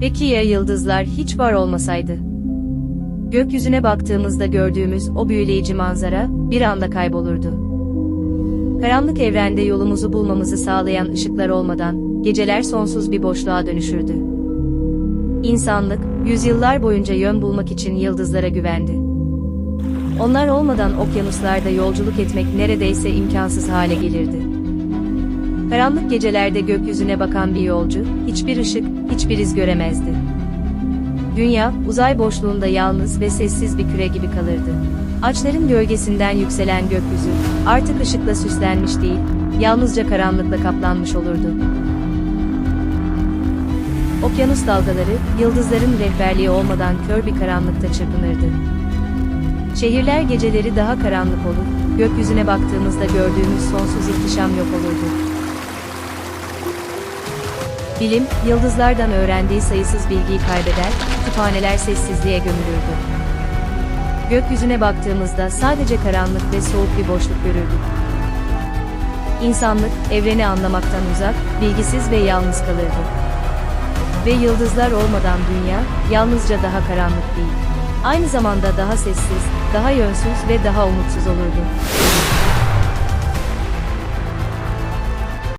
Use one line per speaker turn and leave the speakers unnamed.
Peki ya yıldızlar hiç var olmasaydı? Gökyüzüne baktığımızda gördüğümüz o büyüleyici manzara bir anda kaybolurdu. Karanlık evrende yolumuzu bulmamızı sağlayan ışıklar olmadan geceler sonsuz bir boşluğa dönüşürdü. İnsanlık yüzyıllar boyunca yön bulmak için yıldızlara güvendi. Onlar olmadan okyanuslarda yolculuk etmek neredeyse imkansız hale gelirdi. Karanlık gecelerde gökyüzüne bakan bir yolcu, hiçbir ışık, hiçbir iz göremezdi. Dünya, uzay boşluğunda yalnız ve sessiz bir küre gibi kalırdı. Ağaçların gölgesinden yükselen gökyüzü, artık ışıkla süslenmiş değil, yalnızca karanlıkla kaplanmış olurdu. Okyanus dalgaları, yıldızların rehberliği olmadan kör bir karanlıkta çırpınırdı. Şehirler geceleri daha karanlık olur, gökyüzüne baktığımızda gördüğümüz sonsuz ihtişam yok olurdu. Bilim, yıldızlardan öğrendiği sayısız bilgiyi kaybeder, kütüphaneler sessizliğe gömülürdü. Gökyüzüne baktığımızda sadece karanlık ve soğuk bir boşluk görürdük. İnsanlık, evreni anlamaktan uzak, bilgisiz ve yalnız kalırdı. Ve yıldızlar olmadan dünya, yalnızca daha karanlık değil. Aynı zamanda daha sessiz, daha yönsüz ve daha umutsuz olurdu.